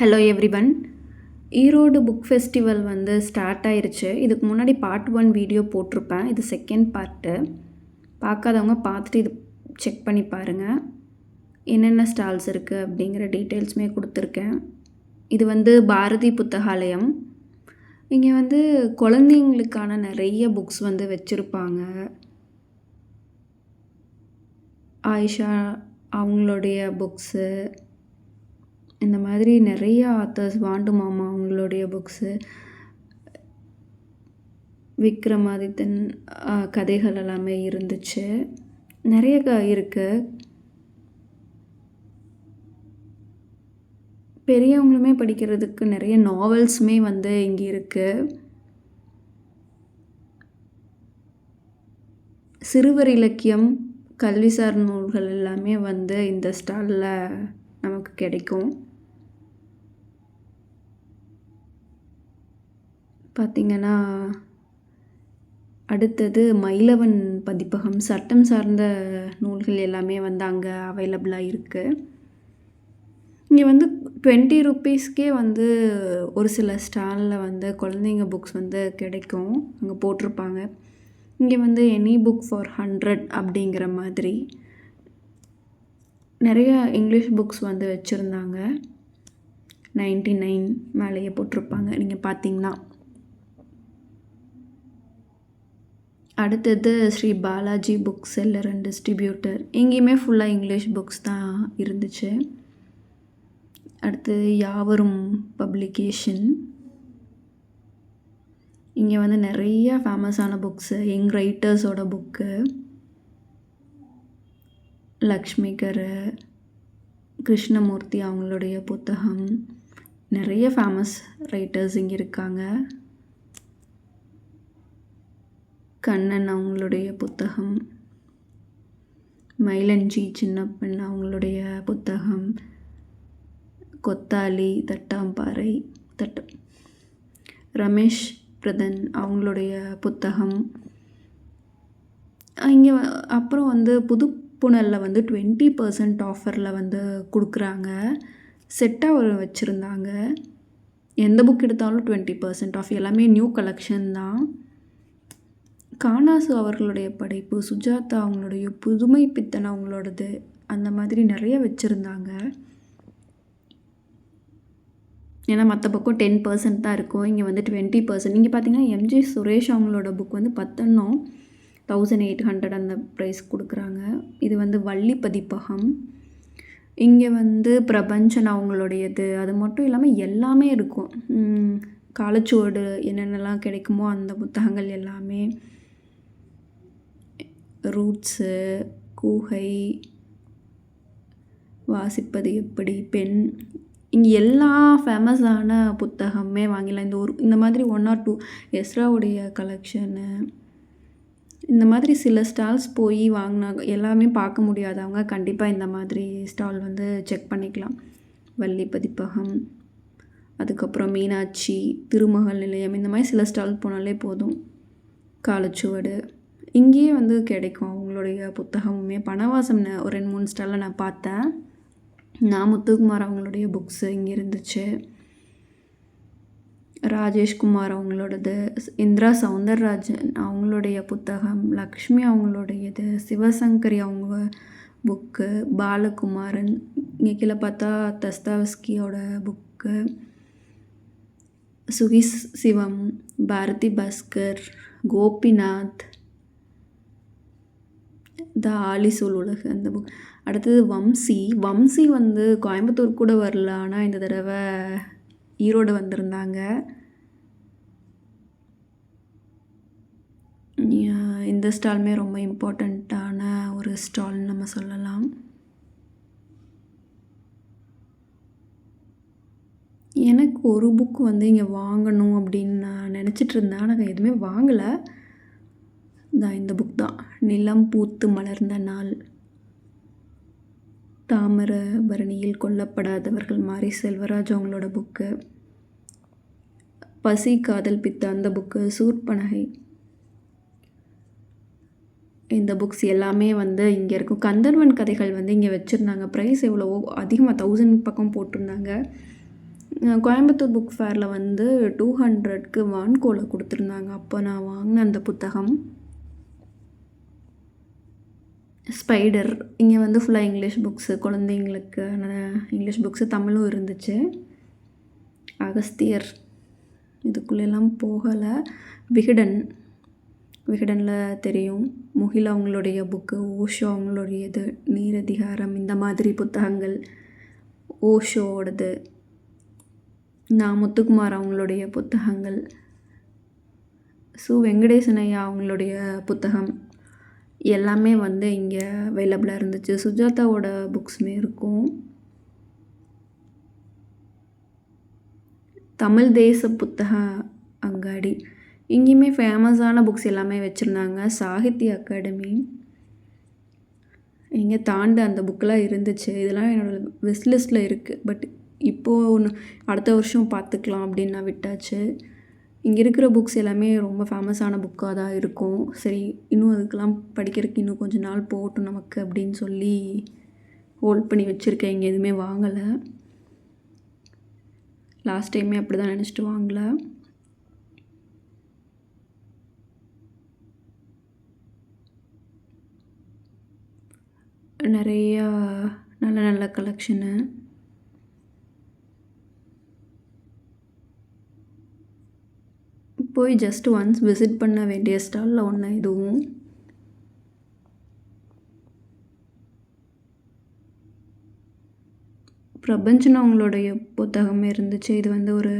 Hello everyone Erode book festival வந்து start ஆயிருச்சு. இதுக்கு முன்னாடி பார்ட் ஒன் வீடியோ போட்டிருப்பேன். இது செகண்ட் பார்ட்டு பார்க்காதவங்க பார்த்துட்டு இது செக் பண்ணி பாருங்கள் என்னென்ன ஸ்டால்ஸ் இருக்குது அப்படிங்கிற டீட்டெயில்ஸுமே கொடுத்துருக்கேன். இது வந்து பாரதி புத்தகாலயம். இங்கே வந்து குழந்தைங்களுக்கான நிறைய புக்ஸ் வந்து வச்சுருப்பாங்க. ஆயிஷா அவங்களுடைய புக்ஸு இந்த மாதிரி நிறைய ஆத்தர்ஸ் வாண்டு மாமா அவங்களுடைய புக்ஸு விக்ரமாதித்தன் கதைகள் எல்லாமே இருந்துச்சு. நிறைய க இருக்குது பெரியவங்களுமே படிக்கிறதுக்கு நிறைய நாவல்ஸுமே வந்து இங்கே இருக்குது சிறுவர் இலக்கியம் கல்விசார் நூல்கள் எல்லாமே வந்து இந்த ஸ்டாலில் நமக்கு கிடைக்கும். பார்த்திங்கன்னா அடுத்தது மயிலவன் பதிப்பகம். சட்டம் சார்ந்த நூல்கள் எல்லாமே வந்து அங்கே அவைலபிளாக இருக்குது இங்கே வந்து டுவெண்ட்டி ருப்பீஸ்க்கே வந்து ஒரு சில ஸ்டாலில் வந்து குழந்தைங்க புக்ஸ் வந்து கிடைக்கும். அங்கே போட்டிருப்பாங்க. இங்கே வந்து எனி புக் ஃபார் ஹண்ட்ரட் அப்படிங்கிற மாதிரி. நிறைய இங்கிலீஷ் புக்ஸ் வந்து வச்சுருந்தாங்க. நைன்டி நைன் மேலேயே போட்டிருப்பாங்க. நீங்கள் பார்த்தீங்கன்னா அடுத்தது Sri Balaji book seller and distributor எங்கேயுமே ஃபுல்லாக இங்கிலீஷ் புக்ஸ் தான் இருந்துச்சு. அடுத்தது யாவரும் பப்ளிகேஷன் இங்கே வந்து நிறைய ஃபேமஸான புக்ஸு யங் ரைட்டர்ஸோட புக்கு லக்ஷ்மிகர் கிருஷ்ணமூர்த்தி அவங்களுடைய புத்தகம் நிறைய ஃபேமஸ் ரைட்டர்ஸ் இங்கே இருக்காங்க. கண்ணன் அவங்களுடைய புத்தகம். மயிலஞ்சி சின்னப்பன் அவங்களுடைய புத்தகம். கொத்தாலி தட்டாம்பாறை தட்ட ரமேஷ் பிரதன் அவங்களுடைய புத்தகம். இங்கே அப்புறம் வந்து புதுப்புணலில் வந்து டுவெண்ட்டி பர்சன்ட் ஆஃபரில் வந்து கொடுக்குறாங்க. செட்டாக ஒரு வச்சுருந்தாங்க. எந்த புக் எடுத்தாலும் டுவெண்ட்டி பர்சன்ட் ஆஃப் எல்லாமே நியூ கலெக்ஷன் தான். காணாசு அவர்களுடைய படைப்பு சுஜாதா அவங்களுடைய புதுமை பித்தன் அவங்களோடது அந்த மாதிரி நிறைய வச்சுருந்தாங்க. ஏன்னா மற்ற பக்கம் டென் பர்சன்ட் தான் இருக்கும். இங்கே வந்து டுவெண்ட்டி பர்சன்ட் இங்கே பார்த்தீங்கன்னா எம்ஜி சுரேஷ் அவங்களோட புக் வந்து பத்தெண்ணம் தௌசண்ட் எயிட் ஹண்ட்ரட் அந்த ப்ரைஸ் கொடுக்குறாங்க. இது வந்து வள்ளி பதிப்பகம். இங்கே வந்து பிரபஞ்சன் அவங்களுடையது. அது மட்டும் இல்லாமல் எல்லாமே இருக்கும். காலச்சுவடு என்னென்னலாம் கிடைக்குமோ அந்த புத்தகங்கள் எல்லாமே. ரூட்ஸு கூகை வாசிப்பது எப்படி பெண் இங்கே எல்லா ஃபேமஸான புத்தகமே வாங்கிடலாம். இந்த ஒரு இந்த மாதிரி ஒன் ஆர் டூ எஸ்ராவுடைய கலெக்ஷனு இந்த மாதிரி சில ஸ்டால்ஸ் போய் வாங்கினா எல்லாமே பார்க்க முடியாதவங்க கண்டிப்பாக இந்த மாதிரி ஸ்டால் வந்து செக் பண்ணிக்கலாம். வள்ளி பதிப்பகம் அதுக்கப்புறம் மீனாட்சி திருமகள் நிலையம் இந்த மாதிரி சில ஸ்டால் போனாலே போதும். காலச்சுவடு. இங்கேயே வந்து கிடைக்கும். அவங்களுடைய புத்தகமுமே பணவாசம்னு ஒரு ரெண்டு மூணு ஸ்டாலில் நான் பார்த்தேன். நான் முத்துக்குமார் அவங்களுடைய புக்ஸு இங்கே இருந்துச்சு. ராஜேஷ்குமார் அவங்களோடது இந்திரா சவுந்தரராஜன் அவங்களுடைய புத்தகம் லக்ஷ்மி அவங்களுடையது சிவசங்கரி அவங்க புக்கு பாலகுமாரன் இங்கே கீழே பார்த்தா தஸ்தாவஸ்கியோட புக்கு சுகிஸ் சிவம் பாரதி பாஸ்கர் கோபிநாத் த ஆலிசோல் உலகு அந்த புக் அடுத்தது வம்சி. வம்சி வந்து கோயம்புத்தூர் கூட வரல. ஆனால் இந்த தடவை ஈரோடு வந்திருந்தாங்க. இந்த ஸ்டாலுமே ரொம்ப இம்பார்ட்டண்ட்டான ஒரு ஸ்டால்னு நம்ம சொல்லலாம். எனக்கு ஒரு புக் வந்து இங்கே வாங்கணும் அப்படின்னு நான் நினச்சிட்டு இருந்தேன். ஆனால் எதுவுமே வாங்கலை. தான் இந்த புக் தான் நிலம் பூத்து மலர்ந்த நாள். தாமர பரணியில் கொல்லப்படாதவர்கள் மாரி செல்வராஜ் அவங்களோட புக்கு பசி காதல் பித்த அந்த புக்கு சூர்பனகை. இந்த புக்ஸ் எல்லாமே வந்து இங்கே இருக்கும். கந்தர்வன் கதைகள் வந்து இங்கே வச்சுருந்தாங்க. ப்ரைஸ் எவ்வளவோ அதிகமாக தௌசண்ட் பக்கம் போட்டிருந்தாங்க. கோயம்புத்தூர் புக் ஃபேரில் வந்து டூ ஹண்ட்ரட்க்கு வான்கோலை கொடுத்துருந்தாங்க. அப்போ நான் வாங்கின அந்த புத்தகம். ஸ்பைடர் இங்கே வந்து ஃபுல்லாக இங்கிலீஷ் புக்ஸு குழந்தைங்களுக்கு இங்கிலீஷ் புக்ஸு தமிழும் இருந்துச்சு. அகஸ்தியர் இதுக்குள்ளெல்லாம் போகலை. விகடன் விகடனில் தெரியும். முகில் அவங்களுடைய புக்கு ஓஷோ அவங்களுடையது நீரதிகாரம் இந்த மாதிரி புத்தகங்கள் ஓஷோவோடது நான் முத்துக்குமார் அவங்களுடைய புத்தகங்கள். சு வெங்கடேசன் ஐயா அவங்களுடைய புத்தகம். எல்லாமே வந்து இங்கே அவைலபிளாக இருந்துச்சு. சுஜாதாவோட புக்ஸுமே இருக்கும். தமிழ் தேச புத்தக அங்காடி. இங்கேயுமே ஃபேமஸான புக்ஸ் எல்லாமே வச்சுருந்தாங்க. சாகித்ய அகாடமி. இங்கே தாண்ட அந்த புக்கெலாம் இருந்துச்சு. இதெல்லாம் என்னோடய விஸ்ட் லிஸ்ட்டில் இருக்குது பட் இப்போது ஒன்று அடுத்த வருஷம் பார்த்துக்கலாம் அப்படின்னு நான் விட்டாச்சு. இங்கே இருக்கிற புக்ஸ் எல்லாமே ரொம்ப ஃபேமஸான புக்காக தான் இருக்கும். சரி இன்னும் அதுக்கெல்லாம் படிக்கிறதுக்கு இன்னும் கொஞ்ச நாள் போகட்டும் நமக்கு அப்படின்னு சொல்லி ஹோல்ட் பண்ணி வச்சுருக்கேன். இங்கே எதுவுமே வாங்கலை. லாஸ்ட் டைமே அப்படி தான் நினச்சிட்டு வாங்கல. நிறையா நல்ல நல்ல கலெக்ஷனு போய் ஜஸ்ட் ஒன்ஸ் விசிட் பண்ண வேண்டிய ஸ்டாலில் ஒன்று இதுவும். பிரபஞ்சன் அவங்களுடைய புத்தகமே இருந்துச்சு. இது வந்து ஒரு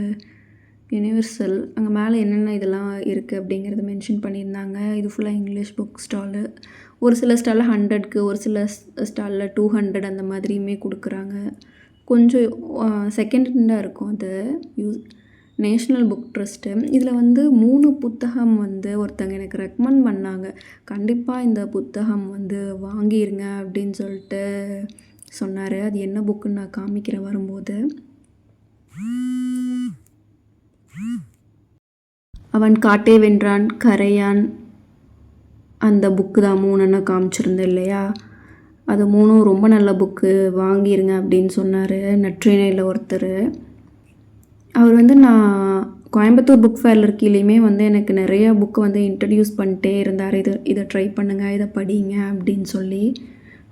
யுனிவர்சல் அங்கே மேலே என்னென்ன இதெல்லாம் இருக்குது அப்படிங்கிறத மென்ஷன் பண்ணியிருந்தாங்க. இது ஃபுல்லாக இங்கிலீஷ் புக் ஸ்டாலு ஒரு சில ஸ்டாலில் ஹண்ட்ரட்க்கு ஒரு சில ஸ்டாலில் டூ ஹண்ட்ரட் அந்த மாதிரியுமே கொடுக்குறாங்க. கொஞ்சம் செகண்ட் ஹேண்டாக இருக்கும் அது. யூஸ் நேஷ்னல் புக் ட்ரஸ்ட்டு. இதில் வந்து மூணு புத்தகம் வந்து ஒருத்தங்க எனக்கு ரெக்கமெண்ட் பண்ணாங்க. கண்டிப்பாக இந்த புத்தகம் வந்து வாங்கிருங்க அப்படின்னு சொல்லிட்டு சொன்னார். அது என்ன புக்குன்னு நான் காமிக்கிறேன் வரும்போது. அவன் காட்டே வென்றான் கரையான். அந்த புக்கு தான் மூணுன்னு காமிச்சிருந்தேன் இல்லையா? அது மூணும் ரொம்ப நல்ல புக்கு வாங்கிருங்க அப்படின்னு சொன்னார். நற்றினையில் ஒருத்தர். அவர் வந்து நான் கோயம்புத்தூர் புக் ஃபேரில் இருக்கையிலையுமே வந்து எனக்கு நிறைய புக்கு வந்து இன்ட்ரடியூஸ் பண்ணிட்டே இருந்தார். இது இதை ட்ரை பண்ணுங்கள் இதை படிங்க அப்படின்னு சொல்லி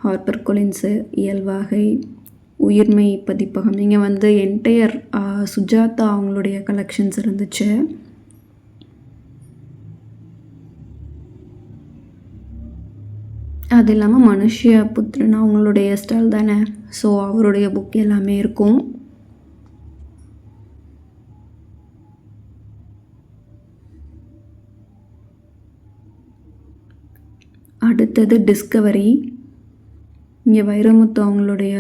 ஹார்பர் கொலின்ஸு இயல்வாகை உயிர்மை பதிப்பகம் இங்கே வந்து என்டையர் சுஜாதா அவங்களுடைய கலெக்ஷன்ஸ் இருந்துச்சு. அது இல்லாமல் மனுஷிய புத்திரன் அவங்களுடைய ஸ்டைல் தானே. ஸோ அவருடைய புக் எல்லாமே இருக்கும். அடுத்தது டிஸ்கவரி இங்கே வைரமுத்து அவங்களுடைய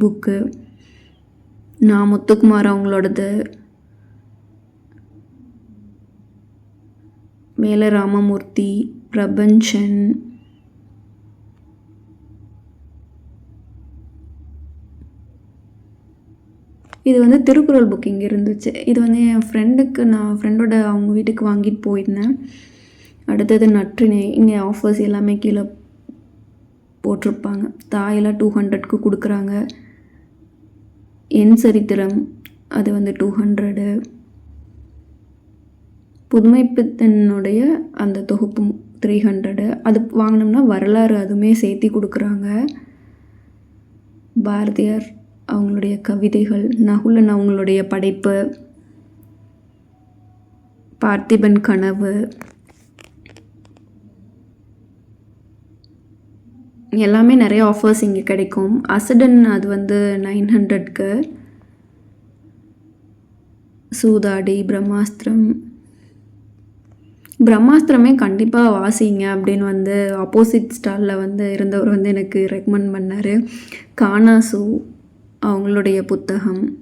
புக்கு நான் முத்துக்குமார் அவங்களோடது. மேல ராமமூர்த்தி பிரபஞ்சன். இது வந்து திருக்குறள் புக் இங்கே இருந்துச்சு. இது வந்து என் ஃப்ரெண்டுக்கு நான் ஃப்ரெண்டோட அவங்க வீட்டுக்கு வாங்கிட்டு போயிருந்தேன். அடுத்தது நற்றினை. இங்கே ஆஃபர்ஸ் எல்லாமே கீழே போட்டிருப்பாங்க. தாயெல்லாம் டூ ஹண்ட்ரட்க்கு கொடுக்குறாங்க. என் சரித்திரம் அது வந்து டூ ஹண்ட்ரடு புதுமைப்பித்தனுடைய அந்த தொகுப்பு த்ரீ ஹண்ட்ரடு அது வாங்கினோம்னா வரலாறு அதுவுமே சேர்த்தி கொடுக்குறாங்க. பாரதியார் அவங்களுடைய கவிதைகள் நகுலன் அவங்களுடைய படைப்பு பார்த்திபன் கனவு. எல்லாமே நிறைய ஆஃபர்ஸ் இங்கே கிடைக்கும். அசடன் அது வந்து நைன் ஹண்ட்ரட்க்கு சூதாடி பிரம்மாஸ்திரம் பிரம்மாஸ்திரமே கண்டிப்பாக வாசிங்க அப்படின்னு வந்து ஆப்போசிட் ஸ்டாலில் வந்து இருந்தவர் வந்து எனக்கு ரெக்கமெண்ட் பண்ணார். கானாசு அவங்களுடைய புத்தகம்.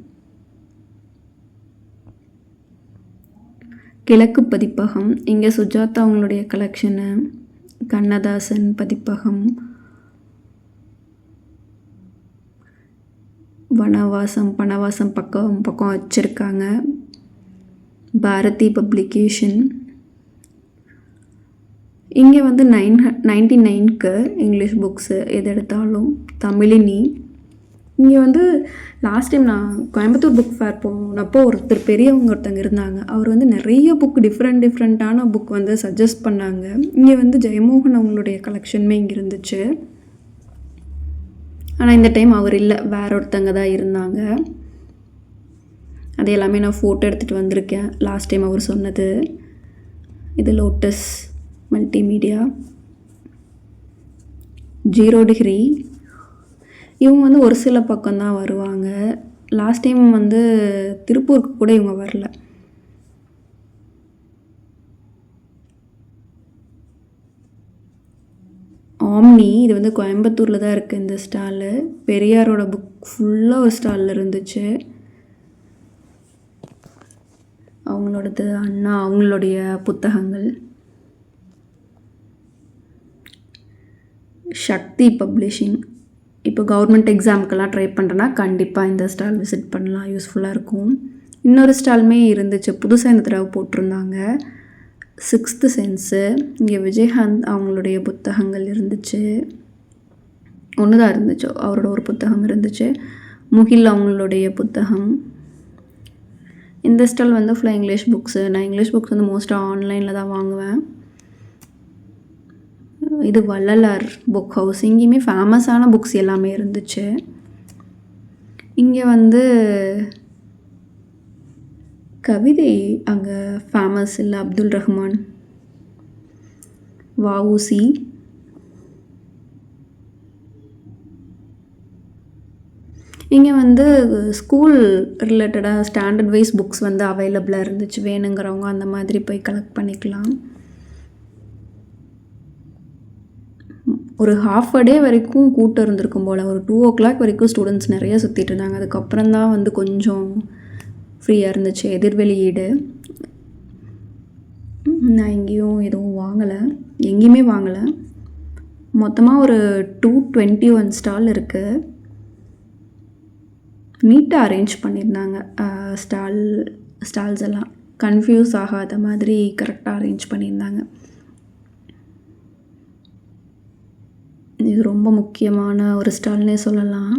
கிழக்கு பதிப்பகம். இங்கே சுஜாதா அவங்களுடைய கலெக்ஷனு கண்ணதாசன் பதிப்பகம். வனவாசம் பனவாசம் பக்கம் பக்கம் வச்சுருக்காங்க. பாரதி பப்ளிகேஷன். இங்கே வந்து நைன் நைன்டி நைன்க்கு இங்கிலீஷ் புக்ஸு எது எடுத்தாலும் தமிழினி இங்கே வந்து லாஸ்ட் டைம் நான் கோயம்புத்தூர் புக் ஃபேர் போனப்போ ஒருத்தர் பெரியவங்க ஒருத்தங்க இருந்தாங்க. அவர் வந்து நிறைய புக் டிஃப்ரெண்ட் டிஃப்ரெண்ட்டான புக் வந்து சஜஸ்ட் பண்ணாங்க. இங்கே வந்து ஜெயமோகன் அவங்களுடைய கலெக்ஷனுமே இங்கே இருந்துச்சு. ஆனால் இந்த டைம் அவர் இல்லை. வேற ஒருத்தங்க தான் இருந்தாங்க. அது எல்லாமே நான் ஃபோட்டோ எடுத்துகிட்டு வந்திருக்கேன். லாஸ்ட் டைம் அவர் சொன்னது. இது லோட்டஸ் மல்டிமீடியா ஜீரோ டிகிரி இவங்க வந்து ஒரு சில பக்கம்தான் வருவாங்க. லாஸ்ட் டைம் வந்து திருப்பூருக்கு கூட இவங்க வரல. ஆம்னி இது வந்து கோயம்புத்தூரில் தான் இருக்குது இந்த ஸ்டாலு பெரியாரோட புக் ஃபுல்லாக ஒரு ஸ்டாலில் இருந்துச்சு. அவங்களோடது அண்ணா அவங்களுடைய புத்தகங்கள். சக்தி பப்ளிஷிங் இப்போ கவர்மெண்ட் எக்ஸாமுக்கெல்லாம் ட்ரை பண்ணுறேன்னா கண்டிப்பாக இந்த ஸ்டால் விசிட் பண்ணலாம். யூஸ்ஃபுல்லாக இருக்கும். இன்னொரு ஸ்டாலுமே இருந்துச்சு. புதுசாக இந்த தடவை போட்டிருந்தாங்க. Sixth sense. இங்கே விஜயகாந்த் அவங்களுடைய புத்தகங்கள் இருந்துச்சு. ஒன்று தான் இருந்துச்சு அவரோட ஒரு புத்தகம் இருந்துச்சு. முகில் அவங்களுடைய புத்தகம். இந்த ஸ்டால் வந்து ஃபுல்லாக இங்கிலீஷ் புக்ஸு நான் இங்கிலீஷ் புக்ஸ் வந்து மோஸ்ட்டாக ஆன்லைனில் தான் வாங்குவேன். இது வள்ளலார் புக் ஹவுஸ் இங்கேயுமே ஃபேமஸான புக்ஸ் எல்லாமே இருந்துச்சு. இங்கே வந்து கவிதை அங்கே ஃபேமஸ் இல்லை அப்துல் ரஹ்மான். வஉசி இங்கே வந்து ஸ்கூல் ரிலேட்டடாக ஸ்டாண்டர்ட் வைஸ் புக்ஸ் வந்து அவைலபிளாக இருந்துச்சு. வேணுங்கிறவங்க அந்த மாதிரி போய் கலெக்ட் பண்ணிக்கலாம். ஒரு ஹாஃப் அ டே வரைக்கும் கூட்டம் இருந்திருக்கும் போல். ஒரு டூ ஓ கிளாக் வரைக்கும் ஸ்டூடெண்ட்ஸ் நிறைய சுற்றிட்டு இருந்தாங்க. அதுக்கப்புறம் தான் வந்து கொஞ்சம் ஃப்ரீயாக இருந்துச்சு. எதிர்வெளியீடு நான் எங்கேயும் எதுவும் வாங்கலை. எங்கேயுமே வாங்கலை. மொத்தமாக ஒரு டூ டுவெண்ட்டி ஒன் ஸ்டால் இருக்குது நீட்டாக அரேஞ்ச் பண்ணியிருந்தாங்க ஸ்டால் ஸ்டால்ஸ் எல்லாம். கன்ஃபியூஸ் ஆகாத மாதிரி கரெக்டாக அரேஞ்ச் பண்ணியிருந்தாங்க இது ரொம்ப முக்கியமான ஒரு ஸ்டால்னே சொல்லலாம்.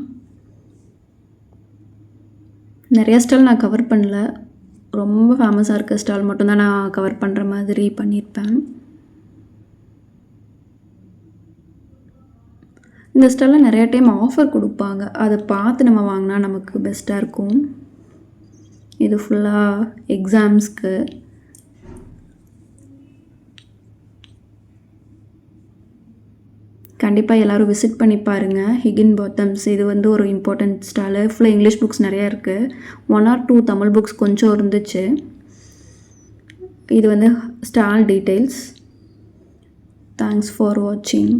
நிறைய ஸ்டால் நான் கவர் பண்ணல. ரொம்ப ஃபேமஸாக இருக்க ஸ்டால் மட்டும்தான் நான் கவர் பண்ணுற மாதிரி பண்ணியிருப்பேன். இந்த ஸ்டாலில் நிறைய டைம் ஆஃபர் கொடுப்பாங்க. அதை பார்த்து நம்ம வாங்கினா நமக்கு பெஸ்ட்டாக இருக்கும். இது ஃபுல்லாக எக்ஸாம்ஸ்க்கு கண்டிப்பாக எல்லோரும் விசிட் பண்ணி பாருங்கள் ஹிகின் பாத்தம்ஸ் இது வந்து ஒரு இம்பார்ட்டண்ட் ஸ்டாலு ஃபுல்லாக இங்கிலீஷ் புக்ஸ் நிறையா இருக்குது one or two Tamil books கொஞ்சம் இருந்துச்சு. இது வந்து ஸ்டால் டீட்டெயில்ஸ் தேங்க்ஸ் ஃபார் வாட்சிங்